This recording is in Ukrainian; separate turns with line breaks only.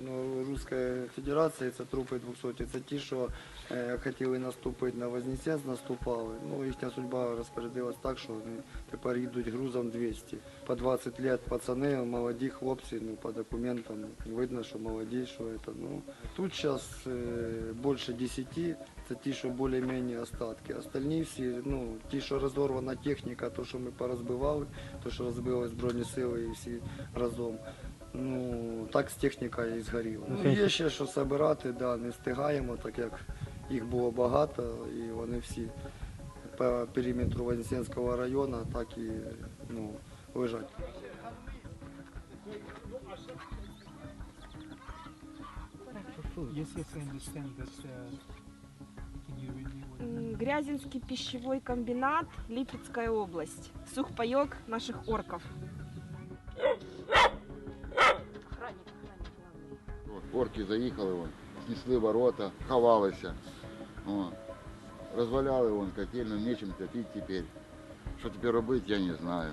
ну, Руської Федерації, це трупи 200. Це ті, що е, хотіли наступити на Вознесенськ, наступали. Ну, їхня судьба розпорядилась так, що вони тепер їдуть грузом 200. По 20 лет пацани, молоді хлопці, ну, по документам видно, що молоді, що це. Ну, тут зараз більше 10, це ті, що більш-менш остатки. Остальні всі, ну, ті, що розорвана техніка, то, що ми порозбивали, то, що розбились збройні сили і всі разом. Ну, так з технікою і згоріло. Ну, є ще що збирати, да, не встигаємо, так як їх було багато, і вони всі по периметру Вознесенського району так і ну, лежать.
Yes, yes, I understand that. Uh,
Грязинский пищевой комбинат, Липецкая область. Сухпайок наших орков. Охранник, охранник
Орки заїхали, вон, снесли ворота, ховалися. О, розваляли вон котельну, нечим топити тепер. Що тепер робити, я не знаю.